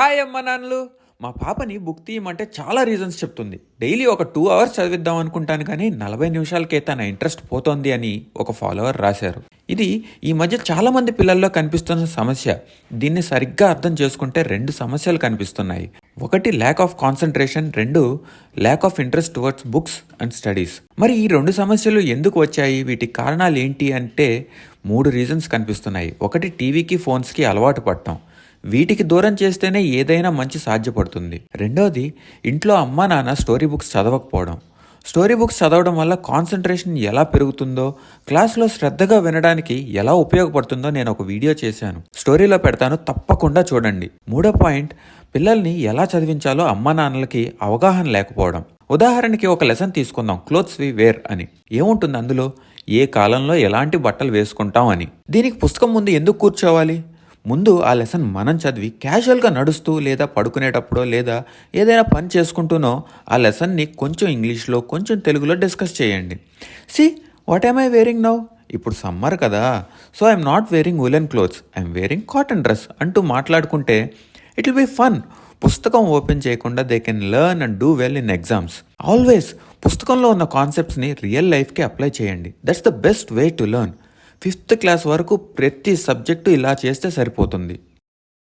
Hi అమ్మ నాన్నలు. మా పాపని బుక్ తీయమంటే చాలా రీజన్స్ చెప్తుంది. డైలీ ఒక టూ అవర్స్ చదివిద్దాం అనుకుంటాను కానీ నలభై నిమిషాలకే తన ఇంట్రెస్ట్ పోతోంది అని ఒక ఫాలోవర్ రాశారు. ఇది ఈ మధ్య చాలామంది పిల్లల్లో కనిపిస్తున్న సమస్య. దీన్ని సరిగ్గా అర్థం చేసుకుంటే రెండు సమస్యలు కనిపిస్తున్నాయి. ఒకటి ల్యాక్ ఆఫ్ కాన్సన్ట్రేషన్ రెండు lack of interest towards books and studies మరి ఈ రెండు సమస్యలు ఎందుకు వచ్చాయి? వీటి కారణాలు ఏంటి? అంటే మూడు రీజన్స్ కనిపిస్తున్నాయి. ఒకటి టీవీకి ఫోన్స్కి అలవాటు పడటం. వీటికి దూరం చేస్తేనే ఏదైనా మంచి సాధ్యపడుతుంది. రెండోది ఇంట్లో అమ్మా నాన్న స్టోరీ బుక్స్ చదవకపోవడం. స్టోరీ బుక్స్ చదవడం వల్ల కాన్సన్ట్రేషన్ ఎలా పెరుగుతుందో క్లాస్లో శ్రద్ధగా వినడానికి ఎలా ఉపయోగపడుతుందో నేను ఒక వీడియో చేశాను. స్టోరీలో పెడతాను తప్పకుండా చూడండి. మూడో పాయింట్ పిల్లల్ని ఎలా చదివించాలో అమ్మా నాన్నలకి అవగాహన లేకపోవడం. ఉదాహరణకి ఒక లెసన్ తీసుకుందాం క్లోత్స్ వి వేర్ అని. ఏముంటుంది అందులో? ఏ కాలంలో ఎలాంటి బట్టలు వేసుకుంటాం అని. దీనికి పుస్తకం ముందు ఎందుకు కూర్చోవాలి? ముందు ఆ లెసన్ మనం చదివి క్యాజువల్గా నడుస్తూ లేదా పడుకునేటప్పుడో లేదా ఏదైనా పని చేసుకుంటూనో ఆ లెసన్ని కొంచెం ఇంగ్లీష్లో కొంచెం తెలుగులో డిస్కస్ చేయండి. See what I'm I wearing now ఇప్పుడు సమ్మర్ కదా. So I'm not wearing woollen clothes I'm wearing cotton dress అంటూ మాట్లాడుకుంటే ఇట్ విల్ బి ఫన్ పుస్తకం ఓపెన్ చేయకుండా they can learn and do well in exams always పుస్తకంలో ఉన్న కాన్సెప్ట్స్ని real లైఫ్కి అప్లై చేయండి. That's the best way to learn fifth class వరకు ప్రతి సబ్జెక్టు ఇలా చేస్తే సరిపోతుంది.